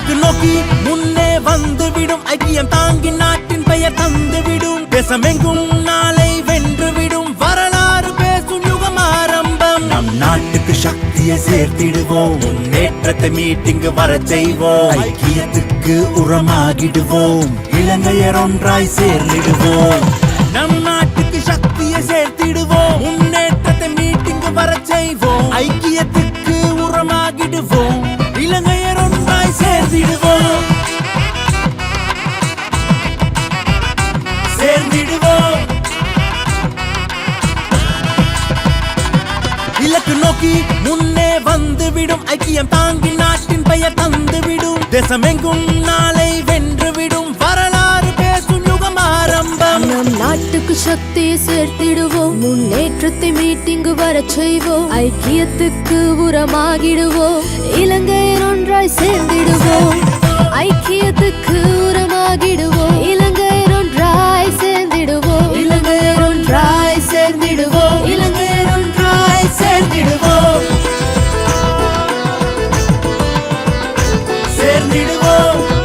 நோக்கி முன்னே வந்துவிடும். ஐக்கியம் தாங்கி நாட்டின் பெயர் தந்துவிடும். தேசமெங்கும் நாளை வென்றுவிடும். வரலாறு பேசும் யுகம் ஆரம்பம். நம் நாட்டுக்கு சக்தியை சேர்த்திடுவோம். முன்னேற்றத்தை மீட்டிங்கு வர செய்வோம். ஐக்கியத்துக்கு உரமாகிடுவோம். இலங்கையர் ஒன்றாய் சேர்ந்திடுவோம். நம் நாட்டுக்கு சக்தியை சேர்த்திடுவோம். முன்னேற்றத்தை மீட்டிங்கு வர செய்வோம். ஐக்கியத்துக்கு இலக்கு நோக்கி முன்னே வந்துவிடும். ஐக்கியம் தாங்கி நாட்டின் பெயர் தந்துவிடும். தேசமெங்கும் நாளை வென்றுவிடும். வரலாறு பேசும் யுகம் ஆரம்பம். நம் நாட்டுக்கு சக்தியை சேர்த்திடுவோம். முன்னேற்றத்தை மீட்டிங்கு வர செய்வோம். ஐக்கியத்துக்கு உரமாகிடுவோம். இலங்கையர் ஒன்றாய் சேர்ந்திடுவோம். ஐக்கியத்துக்கு சேர்ந்திடுவோம்